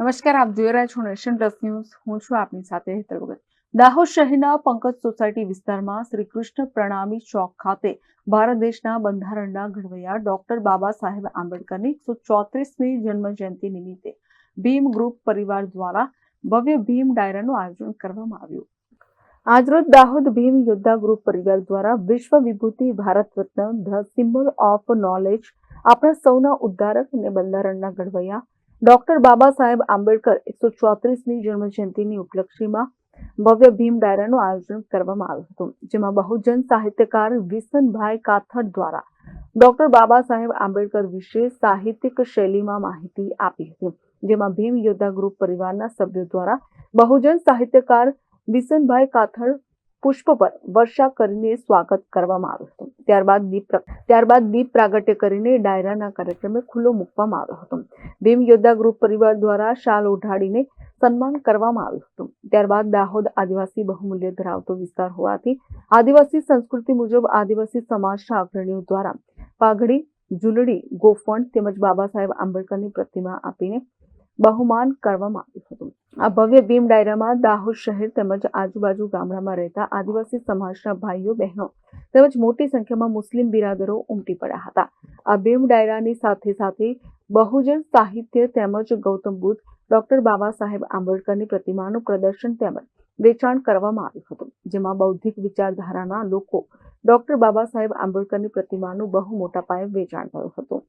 નમસ્કાર, આપ જોઈ રહ્યા છો નેશન પ્લસ ન્યૂઝ. હું છું આપની સાથે હેતર વગર દાહોદ શહેરના પંકજ સોસાયટી વિસ્તારમાં શ્રી પ્રણામી ચોક ખાતે ભારત દેશના બંધારણના ઘડવૈયા ડોક્ટર બાબા સાહેબ આંબેડકરની એકસો ચોત્રીસમી જન્મજયંતિ નિમિત્તે ભીમ ગ્રુપ પરિવાર દ્વારા ભવ્ય ભીમ ડાયરાનું આયોજન કરવામાં આવ્યું. આજરોજ દાહોદ ભીમ યોદ્ધા ગ્રુપ પરિવાર દ્વારા વિશ્વ વિભૂતિ Bharat Ratna the symbol of knowledge આપણા સૌના ઉદ્ધારક અને બંધારણના ઘડવૈયા ડોક્ટર બાબા સાહેબ આંબેડકર એકસો ચોત્રીસમી જન્મજયંતિની ઉપલક્ષીમાં ભવ્ય ભીમ ડાયરાનું આયોજન કરવામાં આવ્યું હતું, જેમાં બહુજન સાહિત્યકાર વિસનભાઈ કાથડ દ્વારા ડોક્ટર બાબા સાહેબ આંબેડકર વિશે સાહિત્યિક શૈલીમાં માહિતી આપી હતી, જેમાં ભીમ યોદ્ધા ગ્રુપ પરિવારના સભ્યો દ્વારા બહુજન સાહિત્યકાર વિસનભાઈ કાથડ પુષ્પ પર વર્ષા કરીને સ્વાગત કરવામાં આવ્યું હતું. ત્યારબાદ દીપ ત્યારબાદ દીપ પ્રાગટ્ય કરીને ડાયરાના કાર્યક્રમે ખુલ્લો મૂકવામાં આવ્યો હતો. ભીમ યોદ્ધા ગ્રુપ પરિવાર દ્વારા શાલ ઓઢાડીને સન્માન કરવામાં આવ્યું હતું. ત્યારબાદ દાહોદ આદિવાસી બહુમૂલ્ય ધરાવતો વિસ્તાર હોવાથી આદિવાસી સંસ્કૃતિ મુજબ આદિવાસી સમાજના અગ્રણીઓ દ્વારા પાઘડી ઝૂલડી ગોફણ તેમજ બાબા સાહેબ આંબેડકરની પ્રતિમા આપીને બહુમાન કરવામાં આવ્યું હતું. આ ભવ્ય ભીમ ડાયરામાં દાહોદ શહેર તેમજ આજુબાજુ ગામડામાં રહેતા આદિવાસી સમાજના ભાઈઓ, બહેનો તેમજ મોટી સંખ્યામાં મુસ્લિમ બિરાદરો ઉમટી પડ્યા હતા. આ ભીમ ડાયરાની સાથે સાથે બહુજન સાહિત્ય તેમજ ગૌતમ બુદ્ધ, ડોક્ટર બાબા સાહેબ આંબેડકરની પ્રતિમાનું પ્રદર્શન તેમજ વેચાણ કરવામાં આવ્યું હતું, જેમાં બૌદ્ધિક વિચારધારાના લોકો ડોક્ટર બાબા સાહેબ આંબેડકરની પ્રતિમાનું બહુ મોટા પાયે વેચાણ થયું હતું.